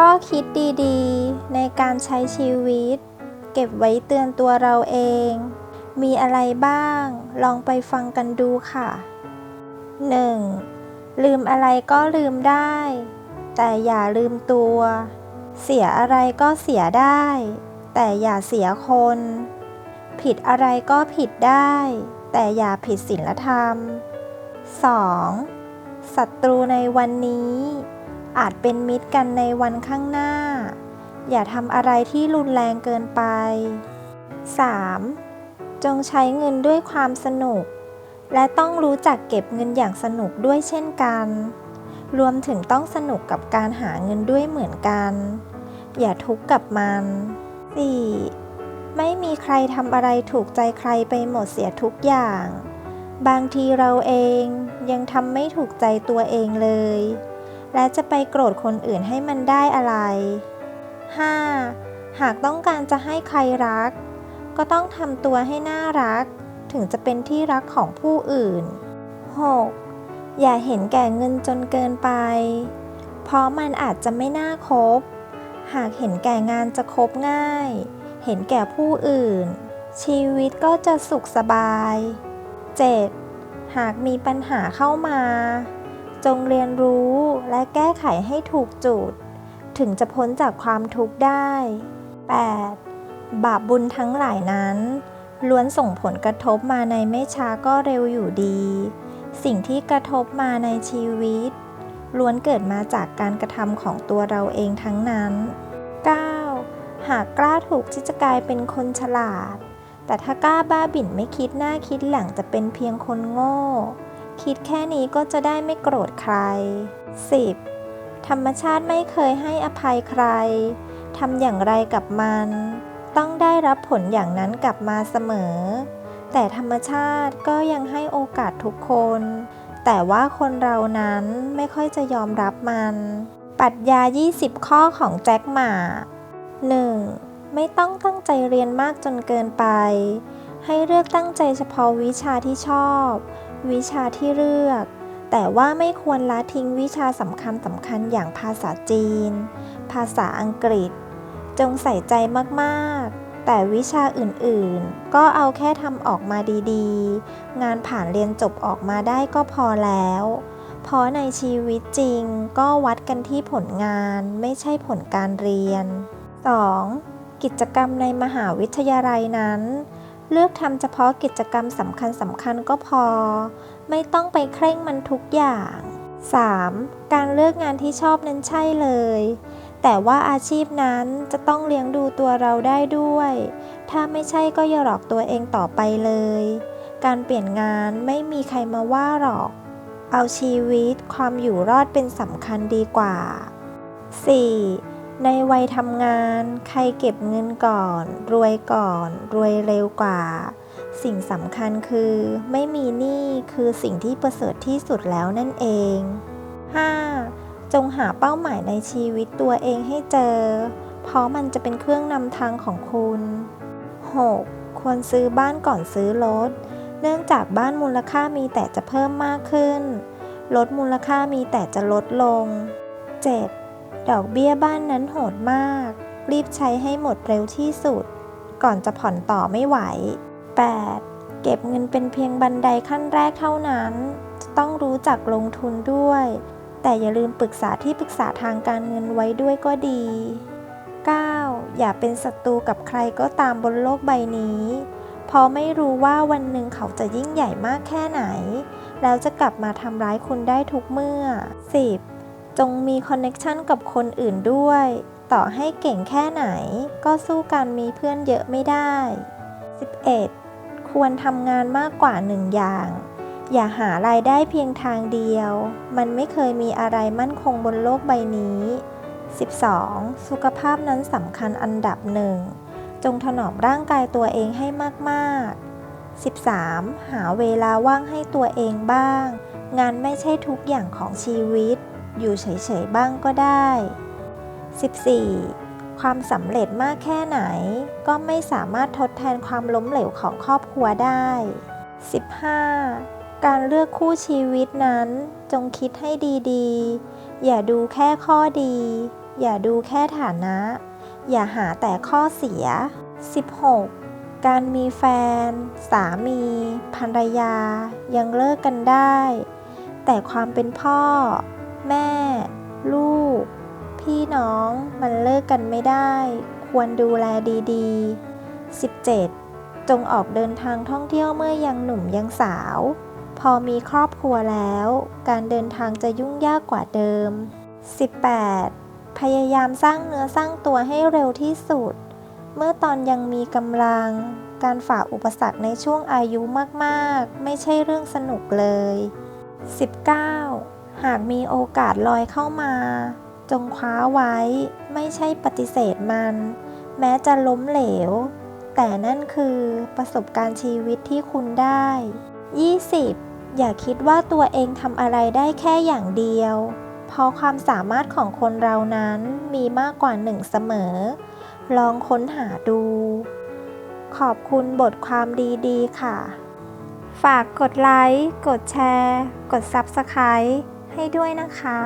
ข้อคิดดีๆ ในการใช้ชีวิต เก็บไว้เตือนตัวเราเอง มีอะไรบ้าง ลองไปฟังกันดูค่ะ 1. ลืมอะไรก็ลืมได้ แต่อย่าลืมตัว เสียอะไรก็เสียได้ แต่อย่าเสียคน ผิดอะไรก็ผิดได้ แต่อย่าผิดศีลธรรม 2. ศัตรูในวันนี้ อาจเป็นมิตรกันในวันข้างหน้า อย่าทำอะไรที่รุนแรงเกินไป 3. จงใช้เงินด้วยความสนุก และต้องรู้จักเก็บเงินอย่างสนุกด้วยเช่นกัน รวมถึงต้องสนุกกับการหาเงินด้วยเหมือนกัน อย่าทุกข์กับมัน 4. ไม่มีใครทำอะไรถูกใจใครไปหมดเสียทุกอย่าง บางทีเราเองยังทำไม่ถูกใจตัวเองเลย และจะไปโกรธคนอื่นให้มันได้อะไร 5. หากต้องการจะให้ใครรัก ก็ต้องทำตัวให้น่ารัก ถึงจะเป็นที่รักของผู้อื่น 6. อย่าเห็นแก่เงินจนเกินไป เพราะมันอาจจะไม่น่าคบ หากเห็นแก่งานจะคบง่าย เห็นแก่ผู้อื่น ชีวิตก็จะสุขสบาย 7. หากมีปัญหาเข้ามา จงเรียนรู้และแก้ไขให้ถูกจุด ถึงจะพ้นจากความทุกข์ได้ 8. บาปบุญทั้งหลายนั้น ล้วนส่งผลกระทบมาในไม่ช้าก็เร็วอยู่ดี สิ่งที่กระทบมาในชีวิต ล้วนเกิดมาจากการกระทำของตัวเราเองทั้งนั้น 9. หากกล้าถูกที่จะกลายเป็นคนฉลาด แต่ถ้ากล้าบ้าบิ่นไม่คิดหน้าคิดหลังจะเป็นเพียงคนโง่ คิดแค่นี้ก็จะได้ไม่โกรธใคร 10. ธรรมชาติไม่เคยให้อภัยใครทำอย่างไรกับมัน ต้องได้รับผลอย่างนั้นกลับมาเสมอ แต่ธรรมชาติก็ยังให้โอกาสทุกคน แต่ว่าคนเรานั้นไม่ค่อยจะยอมรับมันปรัชญา20 ข้อของแจ็คหมา 1. ไม่ต้องตั้งใจเรียนมากจนเกินไป ให้เลือกตั้งใจเฉพาะวิชาที่ชอบ วิชาที่เลือก แต่ว่าไม่ควรละทิ้งวิชาสำคัญสำคัญอย่างภาษาจีน ภาษาอังกฤษ จงใส่ใจมากๆ แต่วิชาอื่นๆ ก็เอาแค่ทำออกมาดีๆ งานผ่านเรียนจบออกมาได้ก็พอแล้วเพราะในชีวิตจริงก็วัดกันที่ผลงานไม่ใช่ผลการเรียน 2. กิจกรรมในมหาวิทยาลัยนั้น เลือกทำเฉพาะกิจกรรมสำคัญสำคัญก็พอ ไม่ต้องไปเคร่งมันทุกอย่าง 3. การเลือกงานที่ชอบนั้นใช่เลย แต่ว่าอาชีพนั้นจะต้องเลี้ยงดูตัวเราได้ด้วย ถ้าไม่ใช่ก็อย่าหลอกตัวเองต่อไปเลย การเปลี่ยนงานไม่มีใครมาว่าหรอก เอาชีวิตความอยู่รอดเป็นสำคัญดีกว่า 4. ในวัยทำงาน ใครเก็บเงินก่อน รวยก่อน รวยเร็วกว่า สิ่งสำคัญคือ ไม่มีหนี้คือสิ่งที่ประเสริฐที่สุดแล้วนั่นเอง 5. จงหาเป้าหมายในชีวิตตัวเองให้เจอ เพราะมันจะเป็นเครื่องนำทางของคุณ 6. ควรซื้อบ้านก่อนซื้อรถ เนื่องจากบ้านมูลค่ามีแต่จะเพิ่มมากขึ้นลดมูลค่ามีแต่จะลดลง 7. ดอกเบี้ยบ้านนั้นโหดมาก รีบใช้ให้หมดเร็วที่สุด ก่อนจะผ่อนต่อไม่ไหว 8. เก็บเงินเป็นเพียงบันไดขั้นแรกเท่านั้น ต้องรู้จักลงทุนด้วย แต่อย่าลืมปรึกษาที่ปรึกษาทางการเงินไว้ด้วยก็ดี 9. อย่าเป็นศัตรูกับใครก็ตามบนโลกใบนี้เพราะไม่รู้ว่าวันหนึ่งเขาจะยิ่งใหญ่มากแค่ไหน แล้วจะกลับมาทำร้ายคุณได้ทุกเมื่อ 10. จงมีคอนเน็ชันกับคนอื่นด้วย ต่อให้เก่งแค่ไหน ก็สู้การมีเพื่อนเยอะไม่ได้ 11. ควรทำงานมากกว่าหนึ่งอย่าง อย่าหารายได้เพียงทางเดียว มันไม่เคยมีอะไรมั่นคงบนโลกใบนี้ 12. สุขภาพนั้นสำคัญอันดับหนึ่ง จงถนอมร่างกายตัวเองให้มากๆ 13. หาเวลาว่างให้ตัวเองบ้าง งานไม่ใช่ทุกอย่างของชีวิต อยู่เฉยๆบ้างก็ได้ 14. ความสำเร็จมากแค่ไหน ก็ไม่สามารถทดแทนความล้มเหลวของครอบครัวได้ 15. การเลือกคู่ชีวิตนั้นจงคิดให้ดีๆ อย่าดูแค่ข้อดี อย่าดูแค่ฐานะ อย่าหาแต่ข้อเสีย 16. การมีแฟน สามี ภรรยา ยังเลิกกันได้ แต่ความเป็นพ่อ แม่ ลูก พี่น้องมันเลิกกันไม่ได้ ควรดูแลดีๆ 17. จงออกเดินทางท่องเที่ยวเมื่อยังหนุ่มยังสาว พอมีครอบครัวแล้ว การเดินทางจะยุ่งยากกว่าเดิม 18. พยายามสร้างเนื้อสร้างตัวให้เร็วที่สุด เมื่อตอนยังมีกำลัง การฝ่าอุปสรรคในช่วงอายุมากๆ ไม่ใช่เรื่องสนุกเลย 19. หากมีโอกาสลอยเข้ามา จงคว้าไว้ ไม่ใช่ปฏิเสธมัน แม้จะล้มเหลว แต่นั่นคือประสบการณ์ชีวิตที่คุณได้ 20. อย่าคิดว่าตัวเองทำอะไรได้แค่อย่างเดียว เพราะความสามารถของคนเรานั้นมีมากกว่าหนึ่งเสมอ ลองค้นหาดู ขอบคุณบทความดีๆ ค่ะ ฝากกดไลค์ กดแชร์ กด Subscribe ให้ด้วยนะคะ